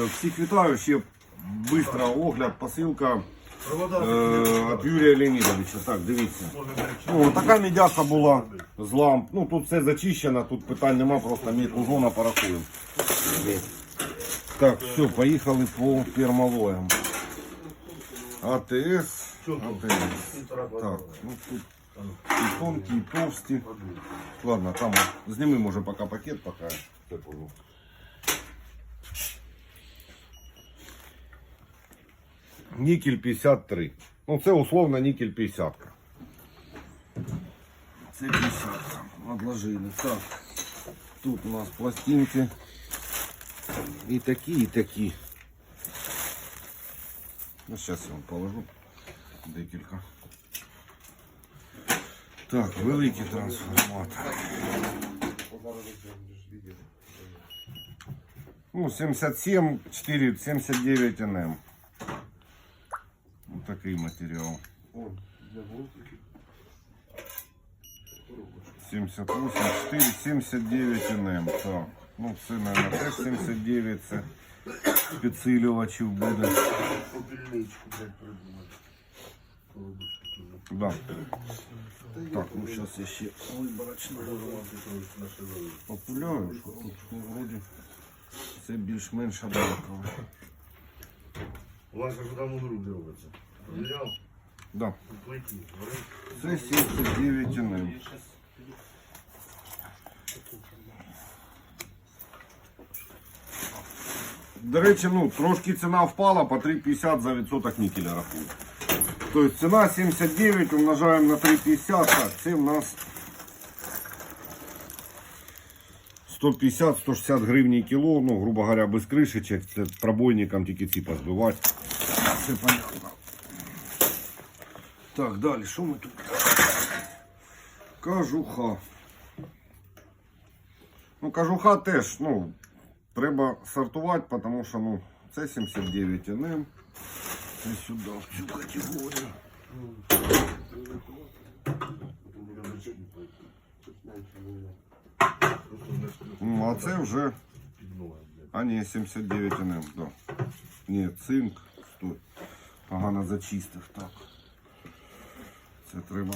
Е, Всіх вітаю, ще бистро огляд, посилка Провода е, від Юрія Леонідовича. Так, дивіться. можна перечити. Ну, така мідяха була з ламп. Ну тут все зачищено, тут питань нема, просто мітку зона порахуємо. Так, все, поїхали по пермалоям. АТС. АТС. Так, ну тут і тонкі, і товсті. Ладно, там зніми може поки пакет, поки Нікель 53. Ну це условно нікель 50. Це 50. Отложили. Так. Тут у нас пластинки. І такі, і такі. Ну, зараз я вам положу декілька. Так, великий трансформатор. Ну, 77, 4, 79 НМ. Вот такий матеріал. 78, 4, 79 НМ. Так. Ну, це, наверное, теж 79, це підсилювачів буде. Попільничку, блядь, придумати. Колобочку теж. Да. Так, ну зараз я ще виборочно Роман Петрович наше завод. популяю, що тут ну, вроді це більш-менш однаково. У вас вже давно груди робиться. Да. Це 79 НМ. До речі, ну, трошки ціна впала по 3,50 за відсоток нікеля рахують. Тобто ціна 79 умножаємо на 3,50, так, це в нас 150-160 гривень кіло, ну, грубо говоря, без кришечок, це пробойником тільки ці позбивати. Все понятно. Так, далі, що ми тут? Кажуха. Ну, кажуха теж, ну, треба сортувати, тому що, ну, це 79 НМ. Це сюди, в цю категорію. Ну, а це вже, а ні, 79 НМ, да. Ні, цинк, стой. Погано зачистив, так. Це треба.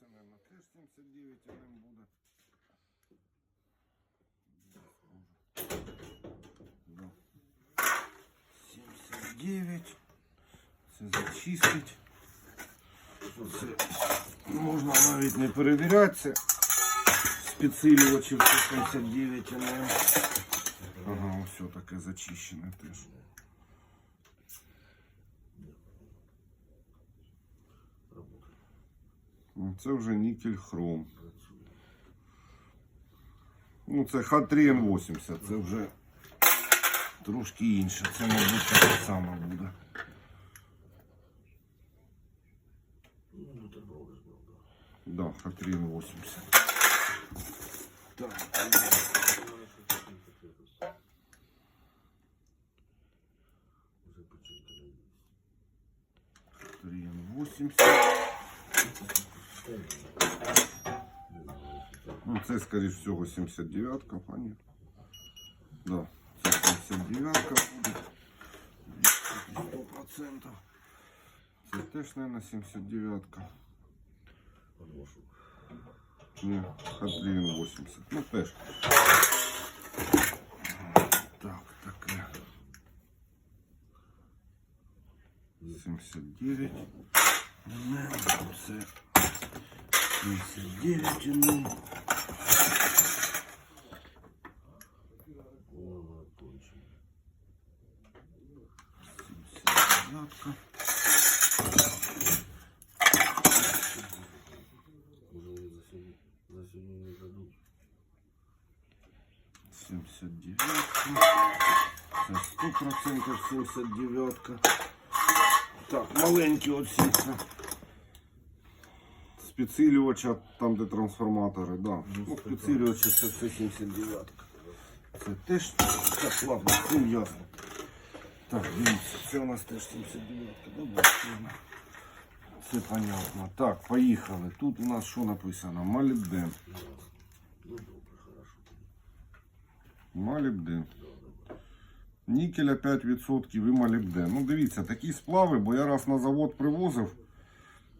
Це, мабуть, теж 79 НМ буде. Да. 79. Це зачистить. Це можна навіть не перевіряти. Це з підсилювачів це 79 НМ. Ага, все таке зачищене теж. Ну, Це вже нікель хром. Ну, це Х3Н80, це вже трошки інше. Це, мабуть, таке саме буде. Ну. Да, Х3Н80. Так. Ну, це, скоріш всього, 79-ка, а ні. Да, це 79-ка буде. 100%. Це теж, мабуть, 79-ка. Подношу. Ні, Х3Н80. Ну, теж. Так, таке. 79. Не, це 79 79. Це 100% 79. Так, маленькі оці. це. З підсилювача, там де трансформатори, да. Ну, підсилювача це все 79. Це теж так, ладно, з цим ясно. Так, дивіться, це у нас теж 79. Добре, Це понятно. Так, поїхали. Тут у нас що написано? Молібден. Молібден. Нікеля 5% і молібден. Ну дивіться, такі сплави, бо я раз на завод привозив.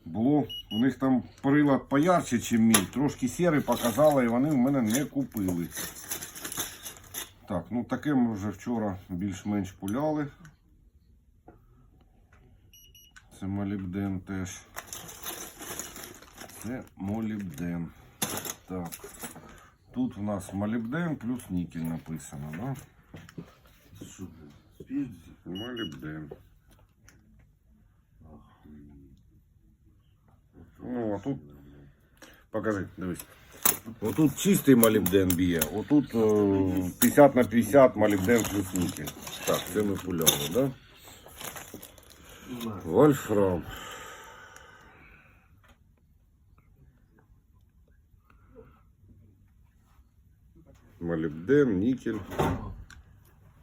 Було у них там прилад поярче, ніж мій. Трошки сіри показали, і вони в мене не купили. Так, ну таке ми вже вчора більш-менш пуляли. Це молібден теж. Це молібден. Так. Тут у нас молібден плюс нікель написано, да? Що, блядь, спіздці? Молібден. Охуєть. Ну, а тут Покажи, дивись. Отут чистий молібден б'є, отут е, 50 на 50 молібден плюс нікель. Так, це ми пуляли, да? На. Вольфрам. Молібден, нікель.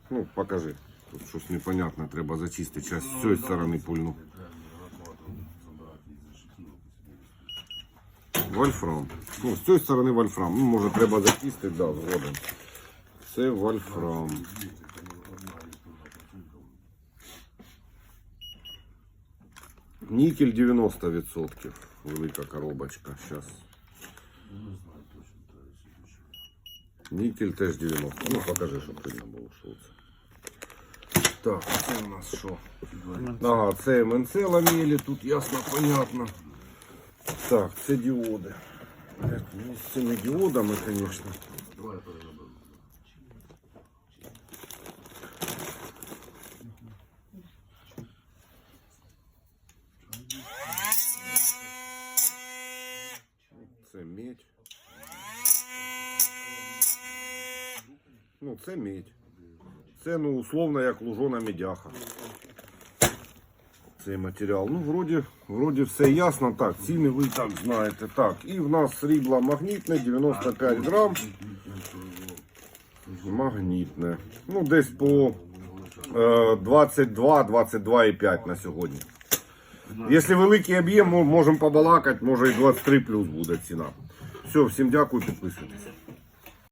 Ну, покажи. Тут щось непонятне, треба зачистити. Зараз з цієї сторони пульну. Вольфрам. Ну, з цієї сторони вольфрам. Ну, може треба зачистити, да, згодом. Це вольфрам. Нікель 90%. Велика коробочка. Зараз. Нікель теж 90. Ну, покажи, щоб видно було, що це. Так, це у нас що? Ага, це МНЦ ламелі, тут ясно, понятно. Так, це діоди. Як, Ну, з цими діодами, звісно. Ну, це медь. Це, ну, условно, як лужона медяха. Цей матеріал. Ну, вроді, вроді все ясно. Так, ціни ви так знаєте. Так, і в нас срібло магнітне, 95 грам. Магнітне. Ну, десь по е, 22, 22,5 на сьогодні. Якщо великий об'єм, можемо побалакати, може і 23 плюс буде ціна. Все, всім дякую, підписуйтесь.